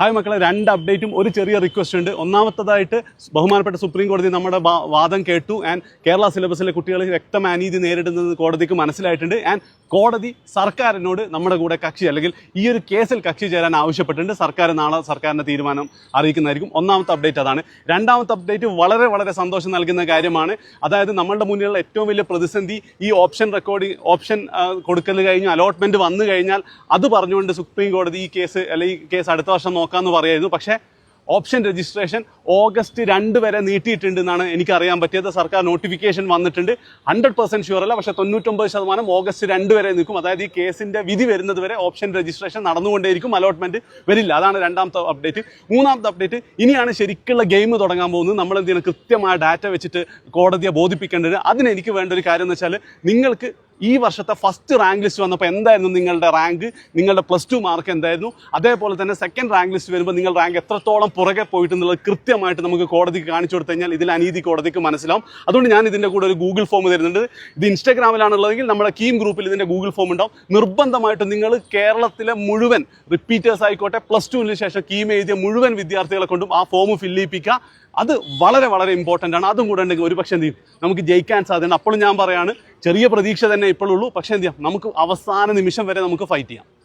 Hi മക്കളെ രണ്ട് അപ്ഡേറ്റും ഒരു ചെറിയ റിക്വസ്റ്റ് ഉണ്ട്. ഒന്നാമത്തതായിട്ട് ബഹുമാനപ്പെട്ട സുപ്രീം കോടതി നമ്മുടെ വാദം കേട്ടു. ആൻഡ് കേരള സിലബസിലെ കുട്ടികൾ വ്യക്തമായ അനീതി നേരിടുന്നത് കോടതിക്ക് മനസ്സിലായിട്ടുണ്ട്. ആൻഡ് കോടതി സർക്കാരിനോട് നമ്മുടെ കൂടെ കക്ഷി അല്ലെങ്കിൽ ഈ ഒരു കേസിൽ കക്ഷി ചേരാൻ ആവശ്യപ്പെട്ടിട്ടുണ്ട്. സർക്കാർ നാളെ സർക്കാരിന്റെ തീരുമാനം അറിയിക്കുന്നതായിരിക്കും ഒന്നാമത്തെ അപ്ഡേറ്റ് അതാണ്. രണ്ടാമത്തെ അപ്ഡേറ്റ് വളരെ വളരെ സന്തോഷം നൽകുന്ന കാര്യമാണ്. അതായത് നമ്മളുടെ മുന്നിലുള്ള ഏറ്റവും വലിയ പ്രതിസന്ധി ഈ ഓപ്ഷൻ റെക്കോർഡിംഗ് ഓപ്ഷൻ കൊടുക്കൽ കഴിഞ്ഞ് അലോട്ട്മെന്റ് വന്നു കഴിഞ്ഞാൽ അത് പറഞ്ഞുകൊണ്ട് സുപ്രീം കോടതി ഈ കേസ് അല്ലെങ്കിൽ ഈ കേസ് അടുത്ത വർഷം നോക്കാമെന്ന് പറയായിരുന്നു. പക്ഷേ ഓപ്ഷൻ രജിസ്ട്രേഷൻ ഓഗസ്റ്റ് രണ്ട് വരെ നീട്ടിയിട്ടുണ്ട് എന്നാണ് എനിക്ക് അറിയാൻ പറ്റിയത്. സർക്കാർ നോട്ടിഫിക്കേഷൻ വന്നിട്ടുണ്ട്. ഹൺഡ്രഡ് പെർസെന്റ് ഷുവർ അല്ല പക്ഷേ തൊണ്ണൂറ്റൊമ്പത് ശതമാനം ഓഗസ്റ്റ് രണ്ട് വരെ നിൽക്കും. അതായത് ഈ കേസിന്റെ വിധി വരുന്നത് വരെ ഓപ്ഷൻ രജിസ്ട്രേഷൻ നടന്നുകൊണ്ടേയിരിക്കും. അലോട്ട്മെന്റ് വരില്ല. അതാണ് രണ്ടാമത്തെ അപ്ഡേറ്റ് മൂന്നാമത്തെ അപ്ഡേറ്റ് ഇനിയാണ് ശരിക്കുള്ള ഗെയിം തുടങ്ങാൻ പോകുന്നത്. നമ്മൾ എന്ത് ചെയ്യണം? കൃത്യമായ ഡാറ്റ വെച്ചിട്ട് കോടതിയെ ബോധിപ്പിക്കേണ്ടത്. അതിന് എനിക്ക് വേണ്ട ഒരു കാര്യം എന്ന് വെച്ചാൽ നിങ്ങൾക്ക് ഈ വർഷത്തെ ഫസ്റ്റ് റാങ്ക് ലിസ്റ്റ് വന്നപ്പോൾ എന്തായിരുന്നു നിങ്ങളുടെ റാങ്ക് നിങ്ങളുടെ പ്ലസ് ടു മാർക്ക് എന്തായിരുന്നു? അതേപോലെ തന്നെ സെക്കൻഡ് റാങ്ക് ലിസ്റ്റ് വരുമ്പോൾ നിങ്ങൾ റാങ്ക് എത്രത്തോളം പുറകെ പോയിട്ടുള്ളത് കൃത്യമായിട്ട് നമുക്ക് കോടതിക്ക് കാണിച്ചു കൊടുത്തു കഴിഞ്ഞാൽ ഇതിൽ അനീതി കോടതിക്ക് മനസ്സിലാവും. അതുകൊണ്ട് ഞാൻ ഇതിന്റെ കൂടെ ഒരു ഗൂഗിൾ ഫോം തരുന്നുണ്ട്. ഇത് ഇൻസ്റ്റാഗ്രാമിലാണുള്ളതെങ്കിൽ നമ്മുടെ കീം ഗ്രൂപ്പിൽ ഇതിന്റെ ഗൂഗിൾ ഫോം ഉണ്ടാവും. നിർബന്ധമായിട്ടും നിങ്ങൾ കേരളത്തിലെ മുഴുവൻ റിപ്പീറ്റേഴ്സ് ആയിക്കോട്ടെ പ്ലസ് ടുവിന് ശേഷം കീം എഴുതിയ മുഴുവൻ വിദ്യാർത്ഥികളെ കൊണ്ടും ആ ഫോം ഫില്ല് ചെയ്യിപ്പിക്കുക. അത് വളരെ വളരെ ഇമ്പോർട്ടന്റ് ആണ്. അതും കൂടെ ഉണ്ടെങ്കിൽ ഒരു പക്ഷേ എന്ത് ചെയ്യും? നമുക്ക് ജയിക്കാൻ സാധ്യതയുണ്ട്. അപ്പോഴും ഞാൻ പറയാണ് ചെറിയ പ്രതീക്ഷ തന്നെ ഇപ്പോഴുള്ളൂ. പക്ഷേ എന്ത് ചെയ്യാം? നമുക്ക് അവസാന നിമിഷം വരെ നമുക്ക് ഫൈറ്റ് ചെയ്യാം.